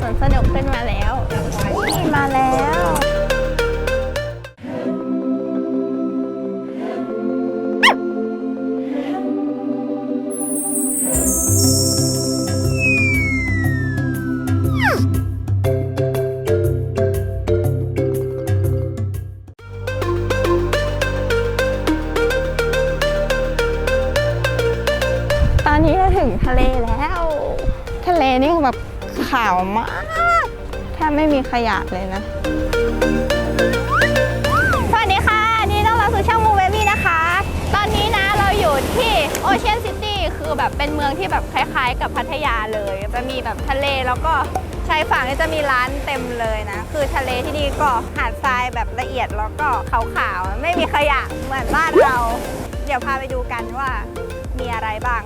สวนสนุกขึ้นมาแล้วนี่มาแล้วตอนนี้เราถึงทะเลแล้ว ทะเลนี่แบบ ขาวมากแทบไม่มีขยะเลยนะ สวัสดีค่ะ นี่ต้องรับสู่ช่องมูเบบี้นะคะ ตอนนี้นะเราอยู่ที่โอเชียนซิตี้คือแบบเป็นเมืองที่แบบคล้ายๆ กับพัทยาเลย จะมีแบบทะเลแล้วก็ชายฝั่งนี่จะมีร้านเต็มเลยนะ คือทะเลที่นี่ก็หาดทรายแบบละเอียดแล้วก็ขาวๆ ไม่มีขยะเหมือนบ้านเรา เดี๋ยวพาไปดูกันว่ามีอะไรบ้าง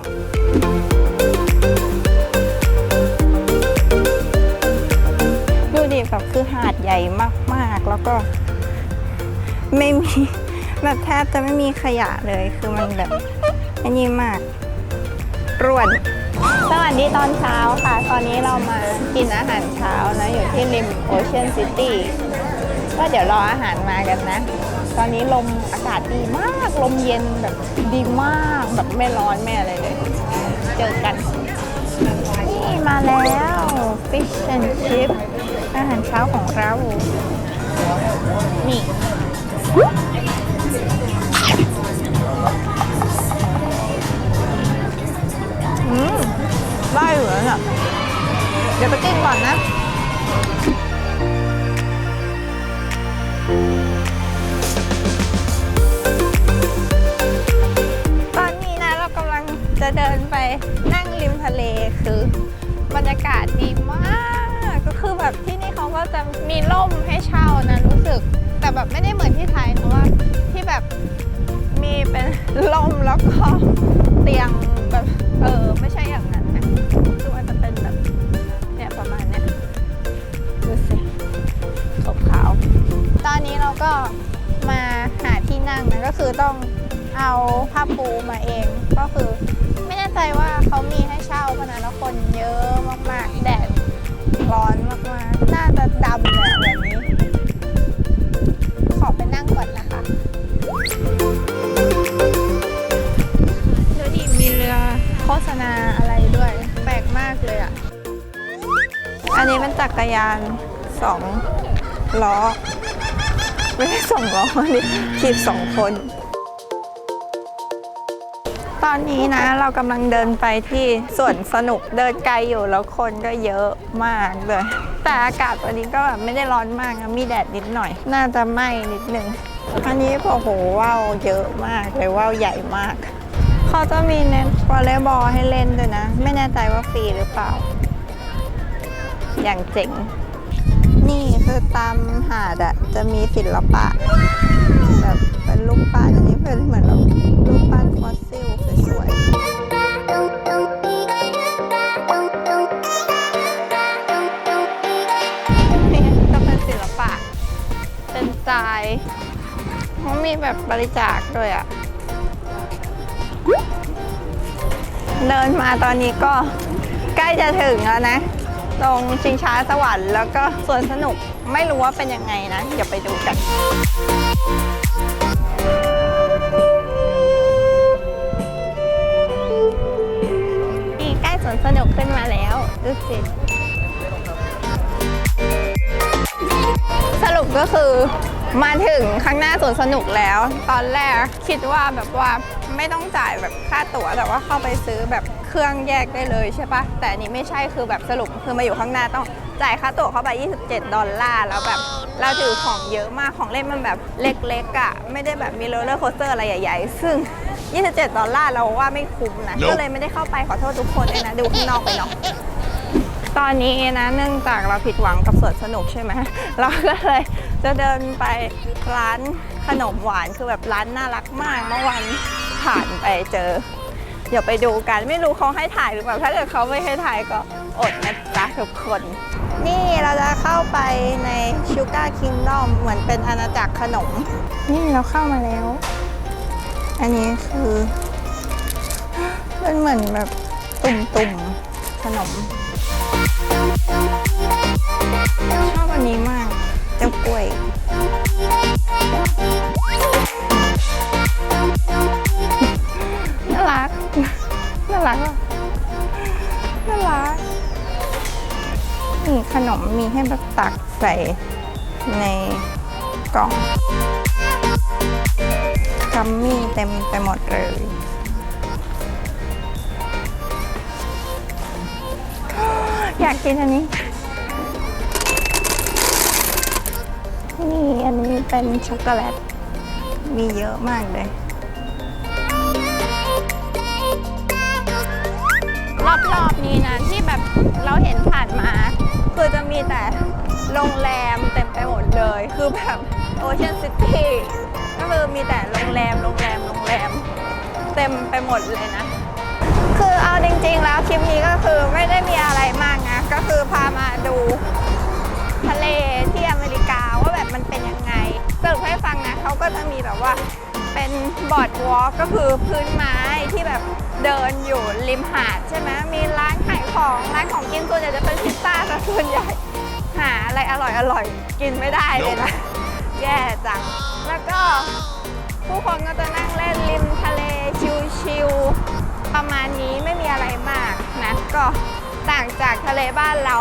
แบบคือหาดใหญ่มากๆ แล้วก็ไม่มีแบบแทบจะไม่มีขยะเลยคือมันแบบอันนี้มากร่วน สวัสดีตอนเช้าค่ะ ตอนนี้เรามากินอาหารเช้านะ อยู่ที่ริมโอเชียนซิตี้ก็เดี๋ยวรออาหารมากันนะ ตอนนี้ลมอากาศดีมาก ลมเย็นแบบดีมากแบบไม่ร้อนไม่อะไรเลย เจอกัน นี่มาแล้ว fish and chips อาหารเช้าของเรา นี่อืมได้อยู่แล้วเนี่ยเดี๋ยวไปกินก่อนนะตอนนี้นะเรากำลังจะเดินไปนั่งริมทะเลคือบรรยากาศดีมาก ก็คือแบบที่นี่เขาก็จะมีร่มให้เช่านะรู้สึก แต่แบบไม่ได้เหมือนที่ไทยนะว่าที่แบบมีเป็นร่มแล้วก็เตียงแบบเออไม่ใช่อย่างนั้นนะคือมันจะเป็นแบบเนี่ยประมาณเนี้ยดูสิขาวตอนนี้เราก็มาหาที่นั่งนะก็คือต้องเอาผ้าปูมาเองก็คือ ไม่แน่ใจว่าเขามีให้เช่าเพราะนั้นแล้วคนเยอะมากๆแดด ร้อนมากๆน่าจะดำเลยอะแบบนี้ ขอไปนั่งก่อนนะคะดูดิมีเรือโฆษณาอะไรด้วย แปลกมากเลยอะ อันนี้เป็นจักรยานสองล้อ ไม่ใช่สองล้อนนี้ขีดสองคน ตอนนี้นะเรากำลังเดินไปที่สวนสนุกเดินไกลอยู่แล้วคนก็เยอะมากเลย แต่อากาศวันนี้ก็แบบไม่ได้ร้อนมากนะมีแดดนิดหน่อย น่าจะไหม้นิดนึงอันนี้โอ้โหว่าวเยอะมากเลยว่าวใหญ่มากเขาจะมีเน็ตวอลเลย์บอลให้เล่นด้วยนะ ไม่แน่ใจว่าฟรีหรือเปล่า อย่างเจ๋ง นี่คือตามหาดอะจะมีศิลปะ แบบเป็นรูปปั้นอันนี้เป็นเหมือนแบบรูปปั้นฟอส มีแบบบริจาคด้วยอะเดินมาตอนนี้ก็ใกล้จะถึงแล้วนะ ตรงชิงช้าสวรรค์แล้วก็สวนสนุกไม่รู้ว่าเป็นยังไงนะ เดี๋ยวไปดูกันนี่ใกล้สวนสนุกขึ้นมาแล้ว ดูสิ สรุปก็คือ มาถึงข้างหน้าสวนสนุกแล้ว ตอนแรกคิดว่าแบบว่าไม่ต้องจ่ายแบบค่าตั๋วแต่ว่าเข้าไปซื้อแบบเครื่องแยกได้เลยใช่ปะแต่อันนี้ไม่ใช่คือแบบสรุปคือมาอยู่ข้างหน้าต้องจ่ายค่าตั๋วเข้าไป 27 ดอลลาร์แล้วแบบเราถือของเยอะมากของเล่นมันแบบเล็กๆอะ่ะ ไม่ได้แบบมีโรลเลอร์โคสเตอร์อะไรใหญ่ๆ ซึ่ง 27 ดอลลาร์เราว่าไม่คุ้มนะ ก็เลยไม่ได้เข้าไปขอโทษทุกคนเลยนะ ดูข้างนอกไปเนาะ ตอนนี้นะเนื่องจากเราผิดหวังกับสวนสนุกใช่ไหมเราก็เลยจะเดินไปร้านขนมหวานคือแบบร้านน่ารักมากเมื่อวันผ่านไปเจอ เดี๋ยวไปดูกันไม่รู้เขาให้ถ่ายหรือเปล่าถ้าเกิดเขาไม่ให้ถ่ายก็อดนะจ๊ะทุกคน นี่เราจะเข้าไปใน Sugar Kingdom เหมือนเป็นอาณาจักรขนม นี่เราเข้ามาแล้ว อันนี้คือมันเหมือนแบบตุ่มๆขนม ชอบอันนี้มาก เจ้ากล้วย น่ารัก น่ารักอะน่ารักนี่ขนมมีให้แบบตักใส่ในกล่องกัมมี่เต็มไปหมดเลย อยากกินอันนี้ นี่อันนี้เป็นช็อกโกแลต มีเยอะมากเลย รอบๆนี้นะที่แบบเราเห็นผ่านมา คือจะมีแต่โรงแรมเต็มไปหมดเลย คือแบบโอเชียนซิตี้ก็คือมีแต่โรงแรม โรงแรม โรงแรม เต็มไปหมดเลยนะ คือเอาจริงๆ แล้วคลิปนี้ก็คือไม่ได้มีอะไรมากนะ ก็คือพามาดูทะเลที่อเมริกาว่าแบบมันเป็นยังไงสรุปให้ฟังนะเขาก็จะมีแบบว่าเป็นบอร์ดวอล์กก็คือพื้นไม้ที่แบบเดินอยู่ริมหาดใช่ไหมมีร้านขายของร้านของกินส่วนใหญ่จะเป็นพิซซ่าซะส่วนใหญ่หาอะไรอร่อยอร่อยๆกินไม่ได้เลยนะ แย่จัง แล้วก็ผู้คนก็จะนั่งเล่นริมทะเลชิลๆ จากทะเลบ้านเรา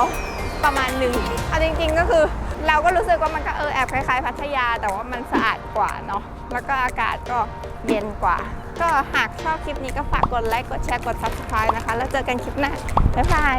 ประมาณหนึ่งเอาจริงๆก็คือเราก็รู้สึกว่ามันก็เออแอบคล้ายๆ พัทยาแต่ว่ามันสะอาดกว่าเนาะแล้วก็อากาศก็เย็นกว่า ก็หากชอบคลิปนี้ก็ฝากกดไลค์กดแชร์กด subscribe นะคะ แล้วเจอกันคลิปหน้าบ๊ายบาย